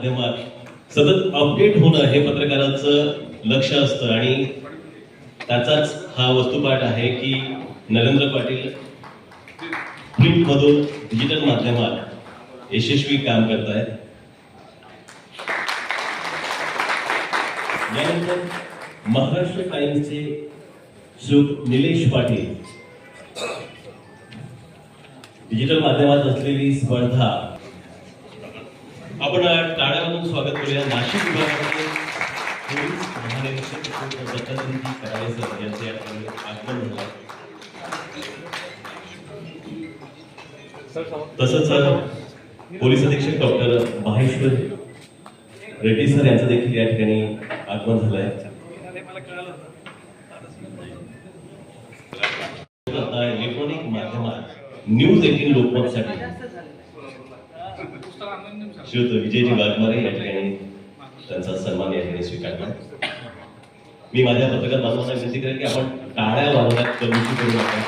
सतत अपडेट होणं हे पत्रकाराचं लक्ष असतं आणि त्याचाच हा वस्तुपाठ आहे की नरेंद्र पाटील प्रिंटमधून डिजिटल माध्यमात यशस्वी काम करत आहेत यानंतर महाराष्ट्र टाइम्सचे श्रोत निलेश पाटील. डिजिटल माध्यमात असलेली स्पर्धा आपण टाळ्यामधून स्वागत करूया. नाशिक विभागाचे पोलीस महानिरीक्षक दत्तात्रयजी कराळे सर यांचे आगमन होतं तसंच पोलीस अधीक्षक डॉक्टर माहेश्वर रेड्डी सर यांचं देखील या ठिकाणी आगमन झालं आहे. इलेक्ट्रॉनिक माध्यमात न्यूज एटीन लोकमतसाठी श्रीयुत विजयजी वाघमारे या ठिकाणी त्यांचा सन्मान या ठिकाणी स्वीकारला. मी माझ्या पत्रकार बांधवांना विनंती करेन की आपण टाळ्या वाजवण्यात कमी करू नका.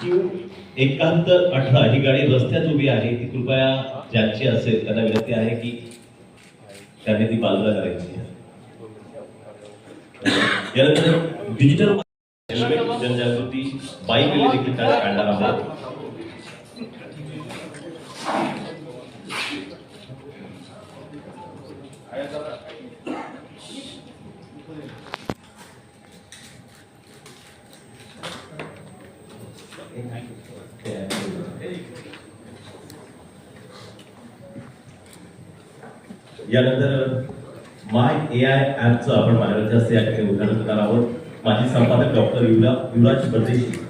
क्यू एकाहत्तर अठरा ही गाडी रस्त्यात उभी आहे ती कृपया ज्यांची असेल त्यांना विनंती आहे की त्यांनी ती बाजूला करायची. यानंतर डिजिटल जनजागृती बाईक देखील काढणार आहोत. यानंतर माय ए आय ॲपचं आपण महाराजांच्या हस्ते या ठिकाणी उद्घाटन करणार आहोत. माजी संपादक डॉक्टर युवराज परदेशी.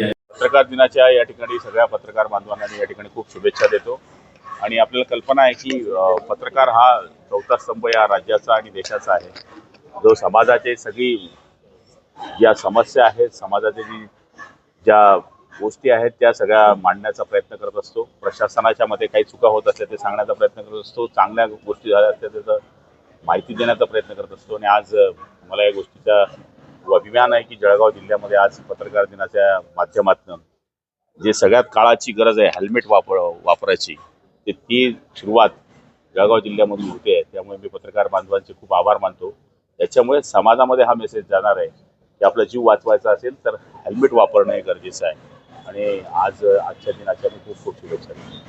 या पत्रकार दिनाच्या या ठिकाणी सगळ्या पत्रकार बांधवांना या ठिकाणी खूप शुभेच्छा देतो. आणि आपल्याला कल्पना आहे की पत्रकार हा चौथा स्तंभ या राज्याचा आणि देशाचा आहे. जो समाजाचे सगळी ज्या समस्या आहेत समाजाचे जी ज्या गोष्टी आहेत त्या सगळ्या मांडण्याचा प्रयत्न करत असतो. प्रशासनाच्या मध्ये काही चुका होत असल्या ते सांगण्याचा प्रयत्न करत असतो. चांगल्या गोष्टी झाल्या असल्या त्याचं माहिती देण्याचा प्रयत्न करत असतो. आणि आज मला या गोष्टीचा अभिमान आहे की जळगाव जिल्ह्यामध्ये आज पत्रकार दिनाच्या माध्यमातून जे सगळ्यात काळाची गरज आहे हेल्मेट वापर वापरायची ते ती सुरुवात जळगाव जिल्ह्यामधून होते. आहे त्यामुळे मी पत्रकार बांधवांचे खूप आभार मानतो. त्याच्यामुळे समाजामध्ये हा मेसेज जाणार आहे. की आपला जीव वाचवायचा असेल तर हेल्मेट वापरणं हे गरजेचं आहे. आणि आज आजच्या दिनाच्या मी खूप खूप शुभेच्छा.